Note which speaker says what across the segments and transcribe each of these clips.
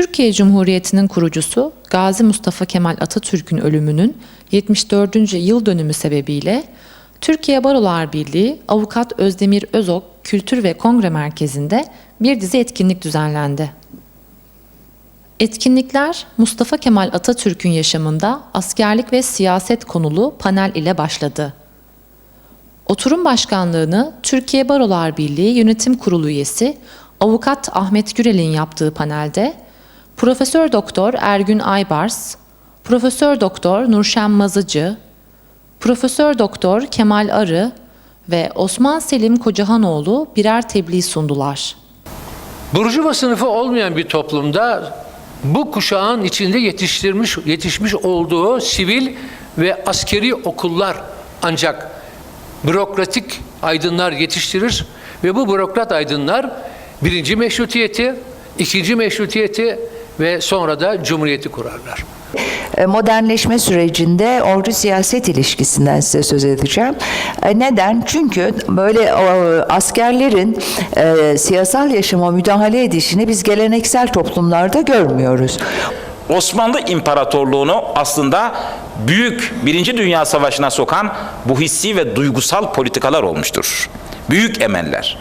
Speaker 1: Türkiye Cumhuriyeti'nin kurucusu Gazi Mustafa Kemal Atatürk'ün ölümünün 74. yıl dönümü sebebiyle Türkiye Barolar Birliği Avukat Özdemir Özok Kültür ve Kongre Merkezi'nde bir dizi etkinlik düzenlendi. Etkinlikler Mustafa Kemal Atatürk'ün yaşamında askerlik ve siyaset konulu panel ile başladı. Oturum başkanlığını Türkiye Barolar Birliği Yönetim Kurulu üyesi Avukat Ahmet Gürel'in yaptığı panelde Profesör Doktor Ergün Aybars, Profesör Doktor Nurşen Mazıcı, Profesör Doktor Kemal Arı ve Osman Selim Kocahanoğlu birer tebliğ sundular.
Speaker 2: Burjuva sınıfı olmayan bir toplumda bu kuşağın içinde yetiştirmiş yetişmiş olduğu sivil ve askeri okullar ancak bürokratik aydınlar yetiştirir ve bu bürokrat aydınlar birinci meşrutiyeti, ikinci meşrutiyeti ve sonra da cumhuriyeti kurarlar.
Speaker 3: E, modernleşme sürecinde ordu siyaset ilişkisinden size söz edeceğim. E, Neden? Çünkü böyle o, askerlerin e, siyasal yaşama müdahale edişini biz geleneksel toplumlarda görmüyoruz.
Speaker 4: Osmanlı İmparatorluğunu aslında büyük Birinci Dünya Savaşı'na sokan bu hissi ve duygusal politikalar olmuştur. Büyük emeller.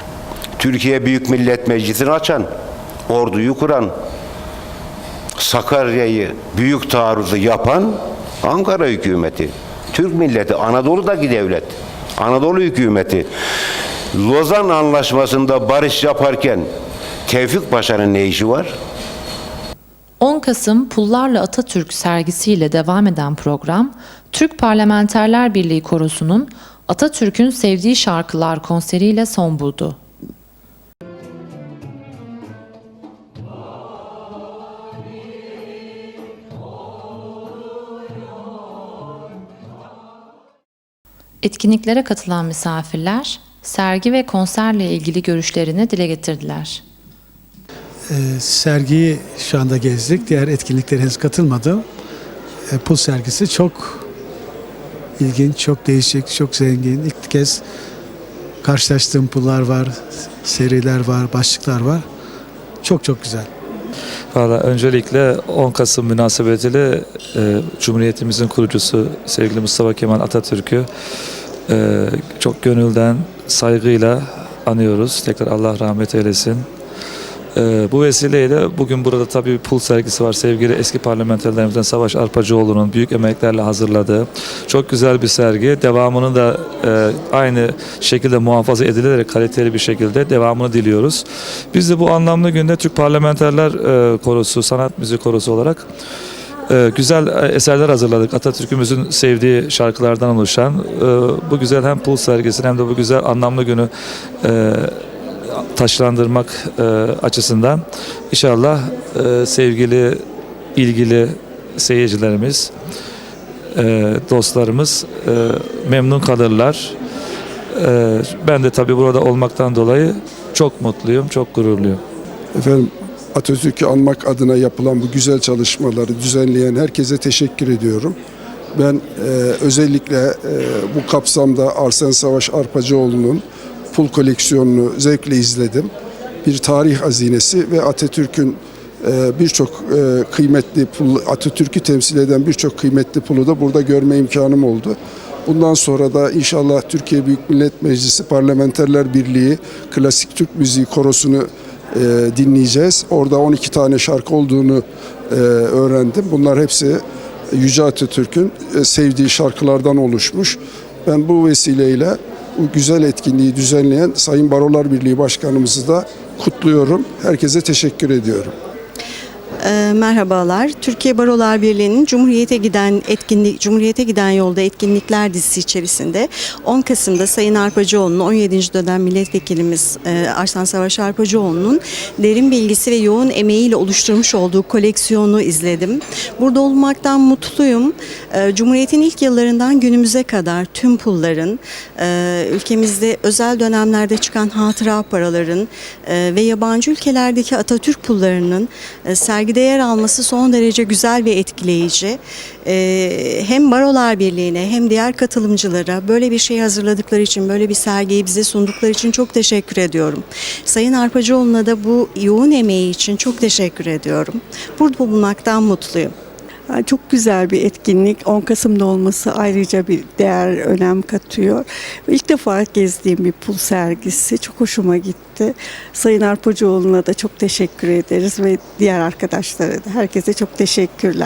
Speaker 5: Türkiye Büyük Millet Meclisi'ni açan, orduyu kuran, Sakarya'yı büyük taarruzu yapan Ankara hükümeti. Türk milleti, Anadolu'daki devlet. Anadolu hükümeti. Lozan Anlaşması'nda barış yaparken Tevfik Paşa'nın ne işi var?
Speaker 1: 10 Kasım Pullarla Atatürk sergisiyle devam eden program, Türk Parlamenterler Birliği Korosu'nun Atatürk'ün sevdiği şarkılar konseriyle son buldu. Etkinliklere katılan misafirler, sergi ve konserle ilgili görüşlerini dile getirdiler.
Speaker 6: Ee, sergiyi şu anda gezdik. Diğer etkinliklere henüz katılmadım. E, pul sergisi çok ilginç, çok değişik, çok zengin. İlk kez karşılaştığım pullar var, seriler var, başlıklar var. Çok çok güzel.
Speaker 7: Valla öncelikle 10 Kasım münasebetiyle e, Cumhuriyetimizin kurucusu sevgili Mustafa Kemal Atatürk'ü e, çok gönülden saygıyla anıyoruz. Tekrar Allah rahmet eylesin. E, bu vesileyle bugün burada tabii bir pul sergisi var. Sevgili eski parlamenterlerimizden Savaş Arpacıoğlu'nun büyük emeklerle hazırladığı çok güzel bir sergi. Devamını da e, aynı şekilde muhafaza edilerek kaliteli bir şekilde devamını diliyoruz. Biz de bu anlamlı günde Türk Parlamenterler e, Korosu, Sanat Müziği Korosu olarak e, güzel e, eserler hazırladık. Atatürk'ümüzün sevdiği şarkılardan oluşan e, bu güzel hem pul sergisini hem de bu güzel anlamlı günü taşlandırmak e, açısından inşallah e, sevgili ilgili seyircilerimiz e, dostlarımız e, memnun kalırlar. E, ben de tabii burada olmaktan dolayı çok mutluyum, çok gururluyum.
Speaker 8: Efendim Atatürk'ü anmak adına yapılan bu güzel çalışmaları düzenleyen herkese teşekkür ediyorum. Ben e, özellikle e, bu kapsamda Arsen Savaş Arpacıoğlu'nun pul koleksiyonunu zevkle izledim. Bir tarih hazinesi ve Atatürk'ün e, birçok e, kıymetli pul, Atatürk'ü temsil eden birçok kıymetli pulu da burada görme imkanım oldu. Bundan sonra da inşallah Türkiye Büyük Millet Meclisi Parlamenterler Birliği Klasik Türk Müziği Korosu'nu e, dinleyeceğiz. Orada 12 tane şarkı olduğunu e, öğrendim. Bunlar hepsi Yüce Atatürk'ün e, sevdiği şarkılardan oluşmuş. Ben bu vesileyle güzel etkinliği düzenleyen Sayın Barolar Birliği Başkanımızı da kutluyorum. Herkese teşekkür ediyorum.
Speaker 9: E, merhabalar. Türkiye Barolar Birliği'nin Cumhuriyete giden etkinlik Cumhuriyete giden yolda etkinlikler dizisi içerisinde 10 Kasım'da Sayın Arpacıoğlu'nun 17. dönem milletvekilimiz e, Arslan Savaş Arpacıoğlu'nun derin bilgisi ve yoğun emeğiyle oluşturmuş olduğu koleksiyonu izledim. Burada olmaktan mutluyum. E, Cumhuriyet'in ilk yıllarından günümüze kadar tüm pulların, e, ülkemizde özel dönemlerde çıkan hatıra paraların e, ve yabancı ülkelerdeki Atatürk pullarının e, sergi sergide yer alması son derece güzel ve etkileyici. Ee, hem Barolar Birliği'ne hem diğer katılımcılara böyle bir şey hazırladıkları için, böyle bir sergiyi bize sundukları için çok teşekkür ediyorum. Sayın Arpacıoğlu'na da bu yoğun emeği için çok teşekkür ediyorum. Burada bulunmaktan mutluyum.
Speaker 10: Ha, Çok güzel bir etkinlik. 10 Kasım'da olması ayrıca bir değer, önem katıyor. İlk defa gezdiğim bir pul sergisi. Çok hoşuma gitti. Sayın Arpacıoğlu'na da çok teşekkür ederiz ve diğer arkadaşlara da. Herkese çok teşekkürler.